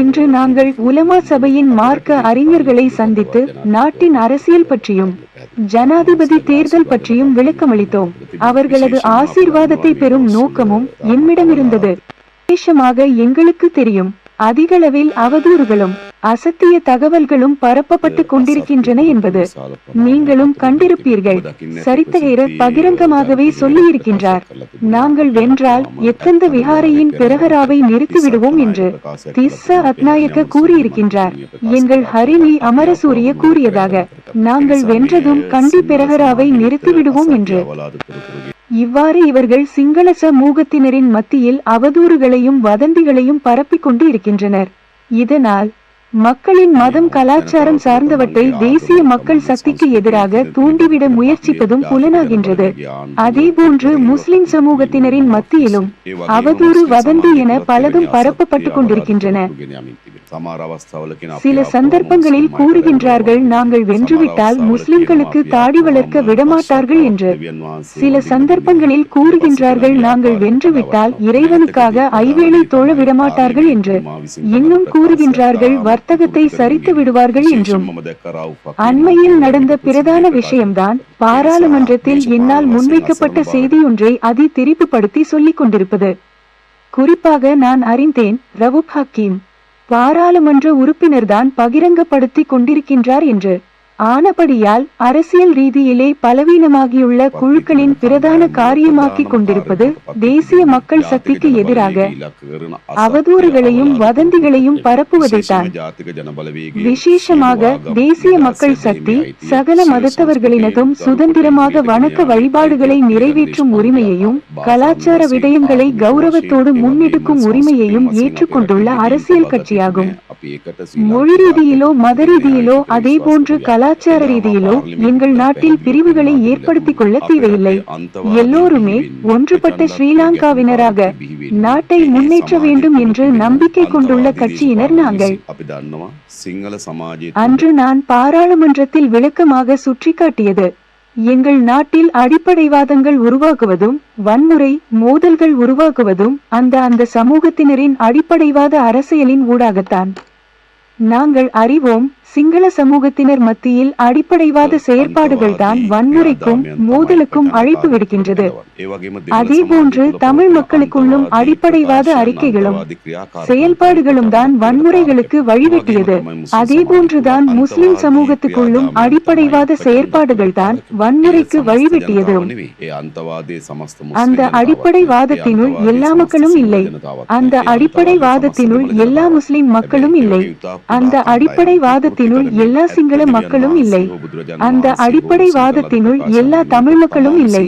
இன்று நாங்கள் உலமா சபையின் மார்க்க அறிஞர்களை சந்தித்து நாட்டின் அரசியல் பற்றியும் ஜனாதிபதி தேர்தல் பற்றியும் விளக்கமளித்தோம். அவர்களது ஆசீர்வாதத்தை பெறும் நோக்கமும் என்னிடம் இருந்தது விசேஷமாக எங்களுக்கு தெரியும். அதிகளவில் அவதூறுகளும் அசத்திய தகவல்களும் பரப்பப்பட்டுக் கொண்டிருக்கின்றன என்பது நீங்களும் கண்டிருப்பீர்கள். சரித்தகேரர் பகிரங்கமாகவே சொல்லியிருக்கின்றார். நாங்கள் வென்றால் எத்தந்த விஹாரையின் பெரகராவை நிறுத்திவிடுவோம் என்று திஸ்ஸ அத்நாயக்க கூறியிருக்கின்றார். எங்கள் ஹரிணி அமரசூரிய கூறியதாக நாங்கள் வென்றதும் கண்டி பெரகராவை நிறுத்திவிடுவோம் என்று இவ்வாறு இவர்கள் சிங்கள சமூகத்தினரின் மத்தியில் அவதூறுகளையும் வதந்திகளையும் பரப்பிக் கொண்டு இருக்கின்றனர். இதனால் மக்களின் மதம் கலாச்சாரம் சார்ந்தவற்றை தேசிய மக்கள் சக்திக்கு எதிராக தூண்டிவிட முயற்சிப்பதும் புலனாகின்றது. அதேபோன்று முஸ்லிம் சமூகத்தினரின் மத்தியிலும் அவதூறு வதந்தி என பலதும் பரப்பப்பட்டுக் கொண்டிருக்கின்றன. சில சந்தர்ப்பங்களில் கூறுகின்றார்கள் நாங்கள் வென்றுவிட்டால் முஸ்லிம்களுக்கு தாடி வளர்க்க விடமாட்டார்கள் என்று சில சந்தர்ப்பங்களில் கூறுகின்றார்கள் நாங்கள் வென்றுவிட்டால் இறைவனுக்காக ஐவேளை தோழ விடமாட்டார்கள் என்று இன்னும் கூறுகின்றார்கள் வர்த்தகத்தை சரித்து விடுவார்கள் என்றும் அண்மையில் நடந்த பிரதான விஷயம்தான் பாராளுமன்றத்தில் என்னால் முன்வைக்கப்பட்ட செய்தியொன்றை அதி திரிப்புபடுத்தி சொல்லிக் கொண்டிருப்பது. குறிப்பாக நான் அறிந்தேன் ரவுப் ஹக்கீம் பாராளுமன்ற உறுப்பினர்தான் பகிரங்கப்படுத்திக் கொண்டிருக்கின்றார் என்று ஆனபடியால் அரசியல் ரீதியிலே பலவீனமாகியுள்ள குழுக்களின் பிரதான காரியமாக்கிக் கொண்டிருப்பது தேசிய மக்கள் சக்திக்கு எதிராக அவதூறுகளையும் வதந்திகளையும் பரப்புவதைத்தான் விசேஷமாக தேசிய மக்கள் சக்தி சகல மதத்தவர்களினதும் சுதந்திரமாக வணக்க வழிபாடுகளை நிறைவேற்றும் உரிமையையும் கலாச்சார விடயங்களை கௌரவத்தோடு முன்னெடுக்கும் உரிமையையும் ஏற்றுக்கொண்டுள்ள அரசியல் கட்சியாகும். மொழி ரீதியிலோ மத ரீதியிலோ அதே போன்று கலாச்சார ரீதியிலோ எங்கள் நாட்டில் பிரிவுகளை ஏற்படுத்திக் கொள்ள தேவையில்லை. எல்லோருமே ஒன்றுபட்ட ஸ்ரீலங்காவினராக நாட்டை முன்னேற்ற வேண்டும் என்று நம்பிக்கை கொண்டுள்ள கட்சியினர் நாங்கள். அன்று நான் பாராளுமன்றத்தில் விளக்கமாக சுட்டிக்காட்டியது எங்கள் நாட்டில் அடிப்படைவாதங்கள் உருவாக்குவதும் வன்முறை மோதல்கள் உருவாக்குவதும் அந்த அந்த சமூகத்தினரின் அடிப்படைவாத அரசியலின் ஊடாகத்தான். நாங்கள் அறிவோம் சிங்கள சமூகத்தினர் மத்தியில் அடிப்படைவாத செயற்பாடுகள் தான் வன்முறைக்கும் மோதலுக்கும் அழைப்பு விடுக்கின்றது அதே போன்று தமிழ் மக்களுக்குள்ளும் அடிப்படைவாத அறிக்கைகளும் செயல்பாடுகளும் தான் வன்முறைகளுக்கு வழிவெட்டியது அதே போன்றுதான் முஸ்லிம் சமூகத்துக்குள்ளும் அடிப்படைவாத செயற்பாடுகள் தான் வன்முறைக்கு வழிவெட்டியது அந்த அடிப்படைவாதத்தினுள் எல்லா மக்களும் இல்லை அந்த அடிப்படைவாதத்தினுள் எல்லா முஸ்லிம் மக்களும் இல்லை அந்த அடிப்படைவாதத்தினுள் எல்லா சிங்கள மக்களும் இல்லை. அந்த அடிப்படைவாதத்தினுள் எல்லா தமிழ் மக்களும் இல்லை.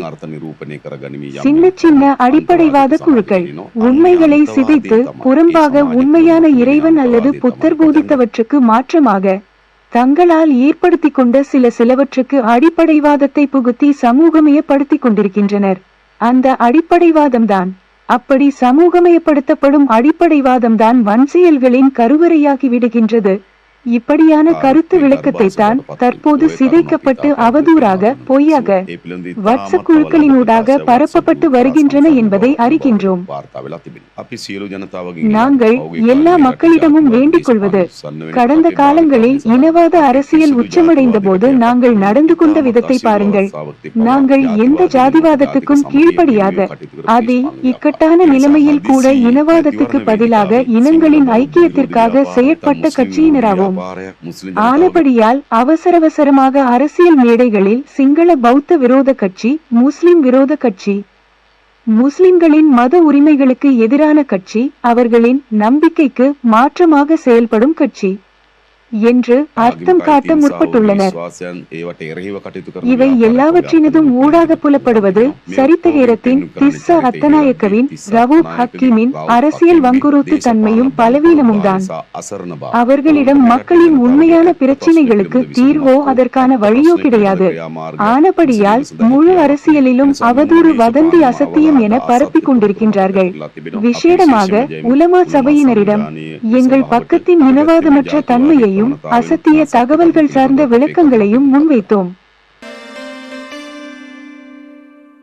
சின்ன சின்ன அடிப்படைவாத குழுக்கள் உண்மைகளை சிதைத்து புறம்பாக உண்மையான இறைவன் அல்லது புத்தர் போதித்தவற்றுக்கு மாற்றமாக தங்களால் ஏற்படுத்தி கொண்ட சில சிலவற்றுக்கு அடிப்படைவாதத்தை புகுத்தி சமூகமயப்படுத்திக் கொண்டிருக்கின்றனர். அந்த அடிப்படைவாதம்தான் அப்படி சமூகமயப்படுத்தப்படும் அடிப்படைவாதம்தான் வன் செயல்களின் கருவறையாகி விடுகின்றது. இப்படியான கருத்து விளக்கத்தை தான் தற்போது சிதைக்கப்பட்டு அவதூறாக பொய்யாக வட்ச குழுக்களினூடாக பரப்பப்பட்டு வருகின்றன என்பதை அறிகின்றோம். நாங்கள் எல்லா மக்களிடமும் வேண்டிக் கொள்வது. கடந்த காலங்களில் இனவாத அரசியல் உச்சமடைந்த போது நாங்கள் நடந்து கொண்ட விதத்தை பாருங்கள். நாங்கள் எந்த ஜாதிவாதத்துக்கும் கீழ்ப்படியாத. அதே இக்கட்டான நிலைமையில் கூட இனவாதத்துக்கு பதிலாக இனங்களின் ஐக்கியத்திற்காக செயற்பட்ட கட்சியினராவோம் ஆனபடியால் அவசர அவசரமாக அரசியல் மேடைகளில் சிங்கள பௌத்த விரோத கட்சி முஸ்லிம் விரோத கட்சி முஸ்லிம்களின் மத உரிமைகளுக்கு எதிரான கட்சி அவர்களின் நம்பிக்கைக்கு மாற்றமாக செயல்படும் கட்சி. என்று அர்த்தம் காட்ட முற்பட்டுள்ளனர். இவை எல்லாவற்றினதும் ஊடாக புலப்படுவது சரித்தகேரத்தின் திஸ்ஸ அத்தநாயக்கவின் ரவூப் ஹக்கீமின் அரசியல் வங்குரோத்து தன்மையும் பலவீனமும் தான் அவர்களிடம் மக்களின் உண்மையான பிரச்சினைகளுக்கு தீர்வோ அதற்கான வழியோ கிடையாது. ஆனபடியால் முழு அரசியலிலும் அவதூறு வதந்தி அசத்தியம் என பரப்பிக் கொண்டிருக்கின்றார்கள். விசேடமாக உலமா சபையினரிடம் எங்கள் பக்கத்தின் இனவாதமற்ற தன்மையையும் அசத்திய தகவல்கள் சார்ந்த விளக்கங்களையும் முன்வைத்தோம்.